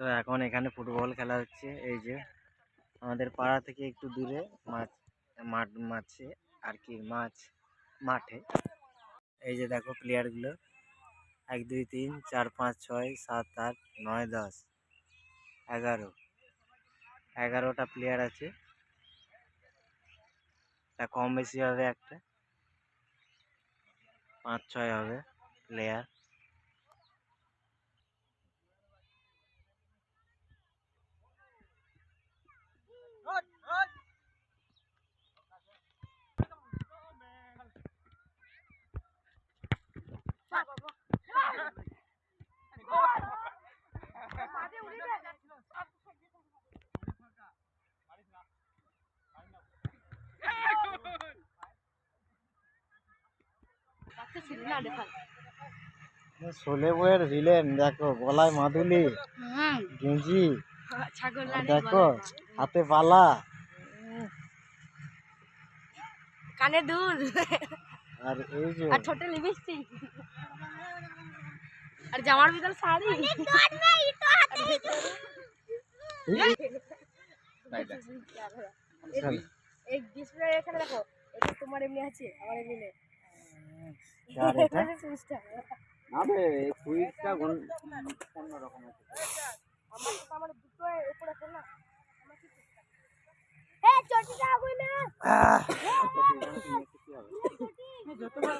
তো এখন এখানে ফুটবল খেলা হচ্ছে, এই যে আমাদের পাড়া থেকে একটু দূরে মাঠ মাঠ মাঠে আর কি, মাছ, মাঠে। এই যে দেখো প্লেয়ারগুলো এক, দুই, তিন, চার, পাঁচ, ছয়, সাত, আট, নয়, দশ, এগারো, এগারোটা প্লেয়ার আছে। তা কম বেশি হবে একটা, পাঁচ, ছয় হবে প্লেয়ার বইয়ের ভিলেন দেখো গলায় মাদুলি গেঞ্জি আর দেখো হাতে পালা কানে দুল। আর এই যে আর লিপস্টিক আর জামার ভিতর শাড়ি। এই ডিসপ্লে এখানে দেখো এটা তোমার এমনি আছে আমার এমনি নেই। আর এটা? সুইচটা না চটিটা কইলে যতবার